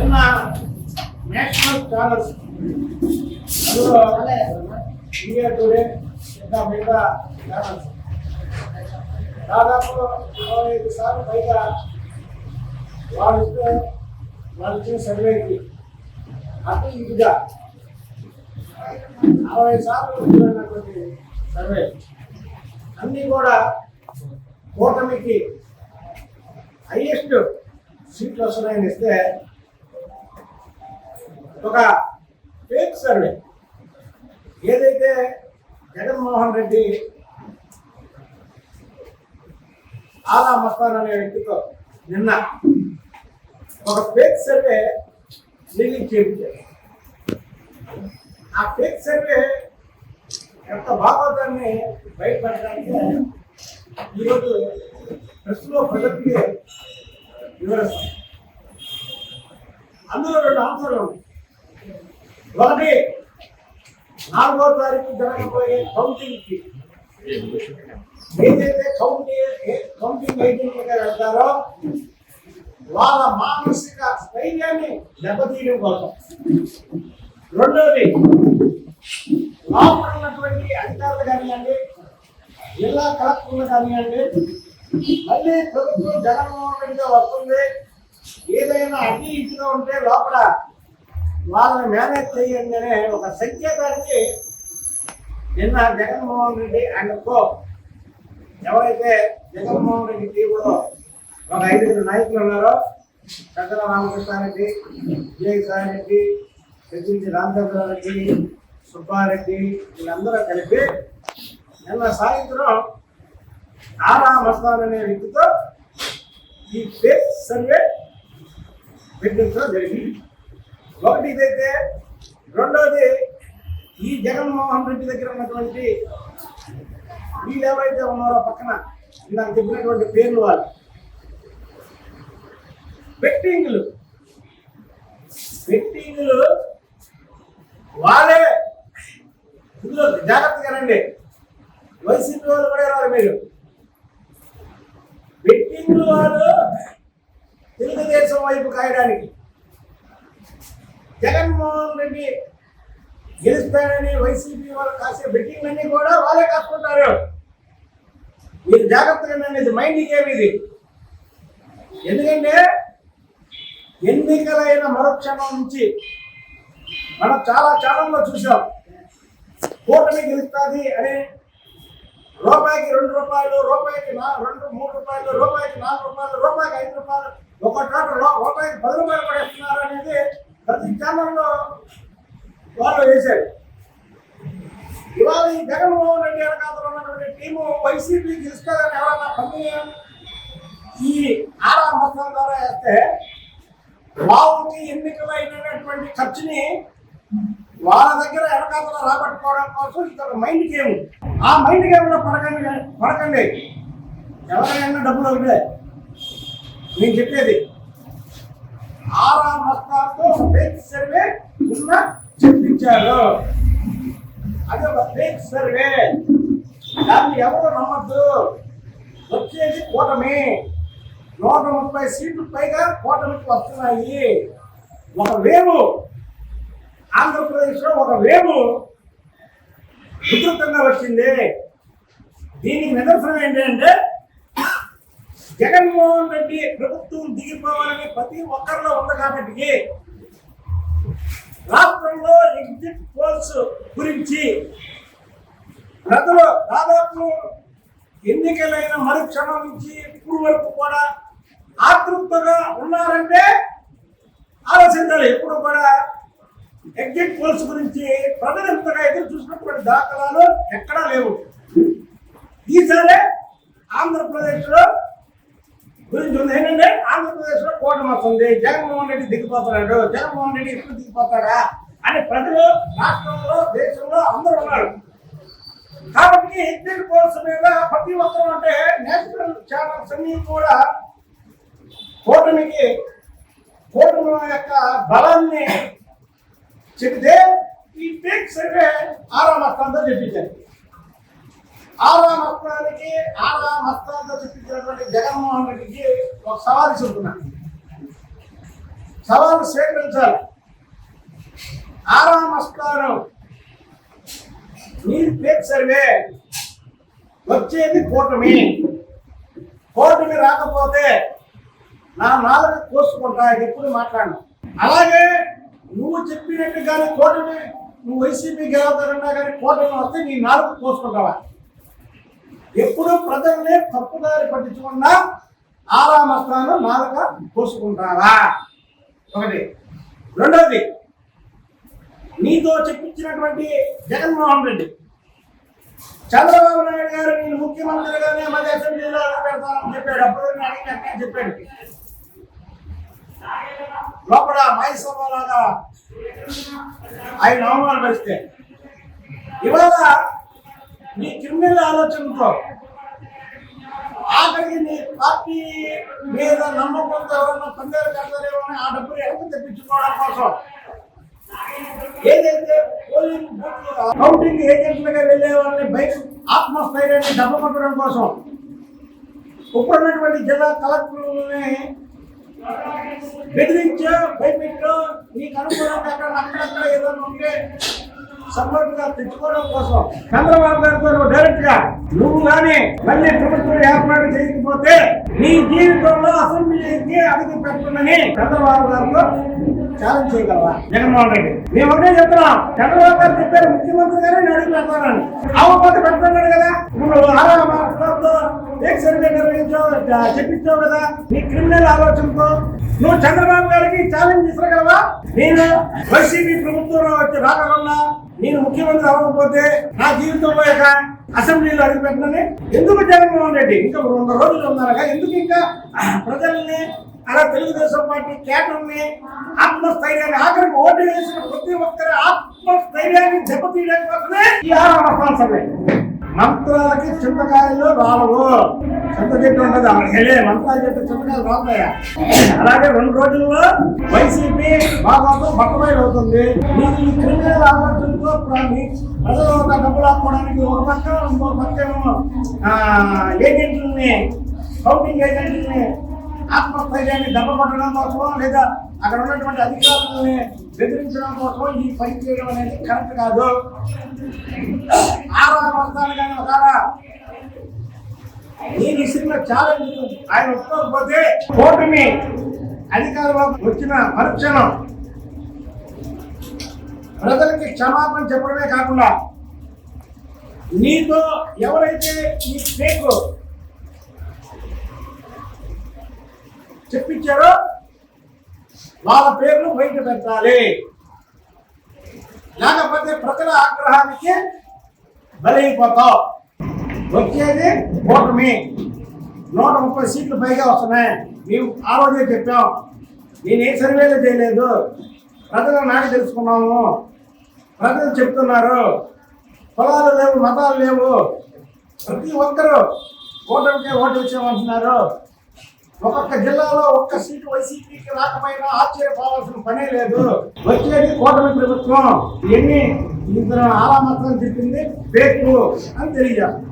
నిన్న national channels అందులో India Today ఇంకా మిగతా ఛానల్స్ దాదాపు ఇరవై ఐదు సార్లు పైగా వాళ్ళు వాళ్ళు ఇచ్చిన సర్వేకి ఇటుగా అరవై సార్లు సర్వే. అన్నీ కూడా కూటమికి హైయెస్ట్ సీట్లు వస్తున్నాయని ఇస్తే ఒక ఫేక్ సర్వే ఏదైతే జగన్మోహన్ రెడ్డి ఆలా మస్తాన్ అనే వ్యక్తితో నిన్న ఒక ఫేక్ సర్వే రిలీజ్ చేయించారు. ఆ ఫేక్ సర్వే ఎంత భాగవతాన్ని బయటపడడానికి ఈరోజు ప్రెస్లో ప్రజలకి వివరిస్తాం. అందులో రెండు అంశాలు ఉన్నాయి. ఒకటి నాలుగో తారీఖు జరగబోయే కౌంటింగ్కి ఏదైతే కౌంటింగ్ కౌంటింగ్ ఏజెంట్లుగా వెళ్తారో వాళ్ళ మానసిక స్థైర్యాన్ని దెబ్బతీయడం కోసం. రెండవది లోపల ఉన్నటువంటి అధికారులు కానివ్వండి జిల్లా కలెక్టర్లు కానివ్వండి మళ్ళీ ప్రభుత్వం జగన్మోహన్ రెడ్డిగా వస్తుంది. ఏదైనా అన్ని ఇటుగా ఉంటే లోపల వాళ్ళని మేనేజ్ చేయండి అనే ఒక సంకేతానికి నిన్న జగన్మోహన్ రెడ్డి అండ్ కో ఎవరైతే జగన్మోహన్ రెడ్డి టీవీలో ఒక ఐదుగురు నాయకులు ఉన్నారో చంద్ర రామకృష్ణారెడ్డి విజయసాయిరెడ్డి రెడ్డి రామచంద్రారెడ్డి సుబ్బారెడ్డి వీళ్ళందరూ కలిపి నిన్న సాయంత్రం ఆరా మస్తాన్ అనే వ్యక్తితో ఈ ఫేక్ సర్వే పెట్టించడం జరిగింది. ఒకటి ఇదైతే రెండోది ఈ జగన్మోహన్ రెడ్డి దగ్గర ఉన్నటువంటి వీళ్ళు ఎవరైతే ఉన్నారో పక్కన నాకు చెప్పినటువంటి పేర్లు వాళ్ళు. బెట్టింగ్లు బెట్టింగ్లు వాళ్ళే. ఇందులో జాగ్రత్తగా రండి. వైసీపీ వాళ్ళు కూడా రారు మీరు? బెట్టింగ్లు వాళ్ళు తెలుగుదేశం వైపు కాయడానికి. జగన్మోహన్ రెడ్డి గెలుస్తారని వైసీపీ వాళ్ళు కాసే బెట్టింగ్లన్నీ కూడా వాళ్ళే కాసుకుంటారు. మీరు జాగ్రత్తగా ఇది మైండ్ గేమ్ ఇది? ఎందుకంటే ఎన్నికలైన మరుక్షణం నుంచి మనం చాలా ఛానల్లో చూసాం కూటమి గెలుస్తుంది అని రూపాయికి రెండు రూపాయలు రూపాయికి రెండు మూడు రూపాయలు రూపాయికి నాలుగు రూపాయలు రూపాయికి ఐదు రూపాయలు ఒక రూపాయికి పది రూపాయలు కూడా ఇస్తున్నారు అనేది ప్రతి ఛానల్లో వాళ్ళు వేశారు. ఇవాళ ఈ జగన్మోహన్ రెడ్డి వెనకాతలో ఉన్నటువంటి టీము వైసీపీ గెలుస్తుందని ఎవరన్నా పని ఈ ఆరా మొత్తం ద్వారా వేస్తే వాళ్ళకి ఎన్నికలైనటువంటి అయినటువంటి ఖర్చుని వాళ్ళ దగ్గర వెనకాతలో రాబట్టుకోవడం కోసం ఇది మైండ్ గేమ్. ఆ మైండ్ గేమ్లో పడకండి పడకండి. ఎవరైనా డబ్బులు ఒకటే నేను చెప్పేది ఆరా మొత్తాలతో ఫేక్ సర్వే నిన్న చెప్పించారు. అది ఒక ఫేక్ సర్వే. దాన్ని ఎవరు నమ్మద్దు? వచ్చేది కూటమి. నూట ముప్పై సీట్లు పైగా కూటమికి వస్తున్నాయి. ఒక వేవు ఆంధ్రప్రదేశ్లో ఒక వేవు ఉధృతంగా వచ్చింది. దీనికి నిదర్శనం ఏంటంటే జగన్మోహన్ రెడ్డి ప్రభుత్వం దిగిపోవాలని ప్రతి ఒక్కరిలో ఉంది కాబట్టి రాష్ట్రంలో ఎగ్జిట్ పోల్స్ గురించి ప్రజలు దాదాపు ఎన్నికలైన మరుక్షణం నుంచి ఇప్పుడు వరకు కూడా ఆతృప్తగా ఉన్నారంటే ఆలోచించాలి ఎప్పుడు కూడా ఎగ్జిట్ పోల్స్ గురించి ప్రజలు ఎంతగా ఎదురు చూసినటువంటి దాఖలాలు ఎక్కడా లేవు. ఈసారి ఆంధ్రప్రదేశ్లో గురించి ఉంది ఏంటంటే ఆంధ్రప్రదేశ్లో కూటమి వస్తుంది జగన్మోహన్ రెడ్డి దిగిపోతున్నాడు జగన్మోహన్ రెడ్డి ఎప్పుడు దిగిపోతాడా అని ప్రజలు రాష్ట్రంలో దేశంలో అందరూ ఉన్నారు కాబట్టి ఎగ్జిట్ పోల్స్ మీద ప్రతి ఒక్కరు అంటే నేషనల్ ఛానల్స్ అన్ని కూడా కూటమికి కూటమి యొక్క బలాన్ని చెబితే ఈ ఫేక్ సర్వే ఆరో చెప్పించారు. ఆరో మస్తానికి ఆరా మస్తాంతో చూపించినటువంటి జగన్మోహన్ రెడ్డికి ఒక సవాల్ చెబుతున్నాను సవాలు స్వీకరించాలి. ఆరామ స్థానం మీరు పేరు సర్వే వచ్చేది కూటమి. కూటమి రాకపోతే నా నాలుగు కోసుకుంటా ఎప్పుడు మాట్లాడను. అలాగే నువ్వు చెప్పినట్టుగానే కూటమి నువ్వు వైసీపీ గెలవుతారన్నా కానీ కూటమి వస్తే నీ నాలుగు కోసుకుంటావా? ఎప్పుడు ప్రజల్ని తప్పుదారి పట్టించకుండా ఆరామ స్థానం నాలుక కోసుకుంటావా ఒకటి. రెండవది నీతో చెప్పించినటువంటి జగన్మోహన్ రెడ్డి. చంద్రబాబు నాయుడు గారు నేను ముఖ్యమంత్రిగానే మళ్ళీ అసెంబ్లీలో పెడతానని చెప్పాడు. అప్పుడు నేను అడిగినట్టే చెప్పాడు. లోపల మైసభలాగా ఆయన అవమానపరిస్తే. ఇవాళ నీ క్రిమినల్ ఆలోచనతో ఆఖరికి నీ పార్టీ మీద నమ్మకంతో ఎవరన్నా పందేరు కడతారేమో అని ఆ డబ్బులు వెనక్కి తెప్పించుకోవడం కోసం. ఏదైతే పోలింగ్ కౌంటింగ్ ఏజెంట్లుగా వెళ్ళే వాళ్ళని బైక్ ఆత్మస్థైర్యాన్ని దెబ్బకొట్టడం కోసం ఇప్పుడున్నటువంటి జిల్లా కలెక్టర్లని బెదిరించో భయపెట్టో నీకు అనుకూలంగా అక్కడ అక్కడక్కడ ఏదైనా ఉంటే సపోర్ట్గా తెచ్చుకోవడం కోసం చంద్రబాబు గారితో డైరెక్ట్గా నువ్వు కానీ మళ్ళీ ప్రభుత్వం ఏర్పాటు చేయకపోతే నీ జీవితంలో అసెంబ్లీకి అడుగు పెట్టమని చంద్రబాబు గారితో ఛాలెంజ్ చేయగలవా? జగన్మోహన్ రెడ్డి. మేము ఒకటే చెప్తున్నాం చంద్రబాబు గారు చెప్పారు ముఖ్యమంత్రి గారే అడుగు పెడతానని అవకపోతే పెట్టుకున్నాడు కదా. నువ్వు ఆరా మాటలతో సర్వే నిర్వహించావు చెప్పించావు కదా నీ క్రిమినల్ ఆలోచనతో. నువ్వు చంద్రబాబు గారికి ఛాలెంజ్ ఇవ్వగలవా? నేను వైసీపీ ప్రభుత్వంలో వచ్చి రాకుండా నేను ముఖ్యమంత్రి అవ్వకపోతే నా జీవితంలో ఇక అసెంబ్లీలో అడుగుపెట్టనని? ఎందుకు జగన్మోహన్ రెడ్డి? ఇంకా రెండు రోజులు ఉన్నారుగా ఎందుకు ఇంకా ప్రజల్ని అలా తెలుగుదేశం పార్టీ కేటర్ని ఆత్మస్థైర్యాన్ని ఆఖరికి ఓటు వేసిన ప్రతి ఒక్కరి ఆత్మస్థైర్యాన్ని దెబ్బతీయడం కోసమే ఈ ఆరామ సర్వే మంత్రాలకి చింతకాయలు రావు చింత చెట్టు ఉండదు అదే మంత్రాల చెట్టు చింతకాయలు రావుతాయా అలాగే రెండు రోజుల్లో వైసీపీ బాబాతో బట్టబయలు అవుతుంది మీకు ఈ క్రిమినల్ ఆలోచనతో ప్రజలు ఒక డబ్బులు ఆపుకోవడానికి ఒక పక్క ఇంకో పక్క ఏమో ఏజెంట్లని కౌంటింగ్ ఏజెంట్లని ఆత్మస్థైర్యాన్ని దెబ్బకొట్టడం కోసమో లేదా అక్కడ ఉన్నటువంటి అధికారులని బెదిరించడం కోసమో ఈ పని చేయడం అనేది కరెక్ట్ కాదు. ఆరో వస్తాను కానీ ఒకసారా నేను ఇస్తున్న ఛాలెంజ్ ఆయన ఒప్పుకోకపోతే కూటమి అధికారంలోకి వచ్చిన మరుక్షణం ప్రజలకి క్షమాపణ చెప్పడమే కాకుండా నీతో ఎవరైతే ఈ ఫేక్ చెప్పించారో? వాళ్ళ పేర్లు బయట పెట్టాలి. లేకపోతే ప్రజల ఆగ్రహానికి బలైపోతాం వచ్చేది ఓటమి. నూట ముప్పై సీట్లు పైగా వస్తున్నాయి. మేము ఆ రోజే చెప్పాం నేను ఏ సర్వేలు చేయలేదు. ప్రజలు నాటి తెలుసుకున్నాము. ప్రజలు చెప్తున్నారు. కులాలు లేవు మతాలు లేవు. ప్రతి ఒక్కరూ ఓటమికే ఓటు వచ్చామంటున్నారు ఒక్కొక్క జిల్లాలో ఒక్క సీటు వైసీపీకి రాకపోయినా ఆశ్చర్యపోవాల్సిన పనే లేదు. వచ్చేది కూటమి ప్రభుత్వం. ఎన్ని ఇంత ఆలా మాత్రం చెప్పింది? ఫేక్ అని తెలియజేస్తాం.